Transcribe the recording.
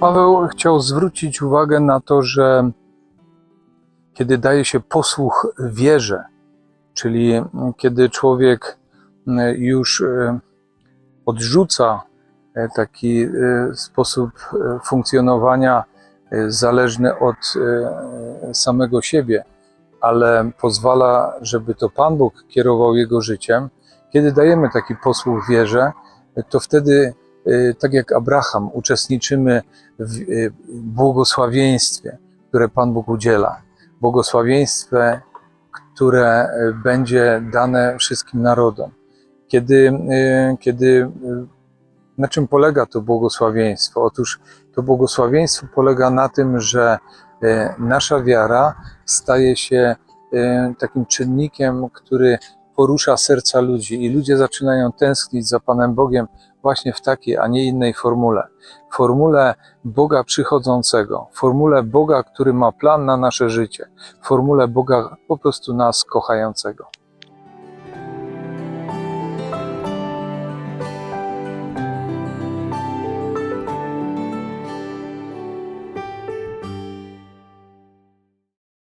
Paweł chciał zwrócić uwagę na to, że kiedy daje się posłuch wierze, czyli kiedy człowiek mm, już e, odrzuca e, taki e, sposób funkcjonowania zależny od e, samego siebie, ale pozwala, żeby to Pan Bóg kierował jego życiem. Kiedy dajemy taki posłuch wierze, to wtedy, e, tak jak Abraham, uczestniczymy w błogosławieństwie, które Pan Bóg udziela. Błogosławieństwie, które będzie dane wszystkim narodom. Kiedy, kiedy na czym polega to błogosławieństwo? Otóż to błogosławieństwo polega na tym, że e, nasza wiara staje się e, takim czynnikiem, który porusza serca ludzi i ludzie zaczynają tęsknić za Panem Bogiem właśnie w takiej, a nie innej formule. Formule Boga przychodzącego, formule Boga, który ma plan na nasze życie, formule Boga po prostu nas kochającego.